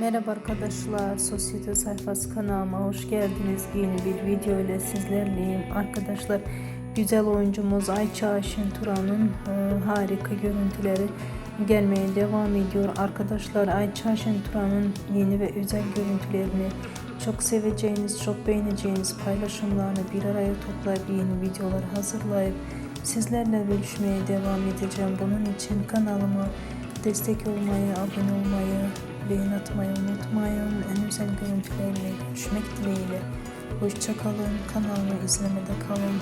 Merhaba arkadaşlar, Sosyete Sayfası kanalıma hoş geldiniz. Yeni bir video ile sizlerleyim. Arkadaşlar, güzel oyuncumuz Ayça Aşin Turan'ın e, harika görüntüleri gelmeye devam ediyor. Arkadaşlar, Ayça Aşin Turan'ın yeni ve özel görüntülerini çok seveceğiniz, çok beğeneceğiniz paylaşımlarını bir araya toplayıp yeni videolar hazırlayıp sizlerle bölüşmeye devam edeceğim. Bunun için kanalıma destek olmayı, abone olmayı, beğen atmayı unutmayın. En özel görüntülerle görüşmek dileğiyle. Hoşçakalın. Kanalımı izlemede kalın.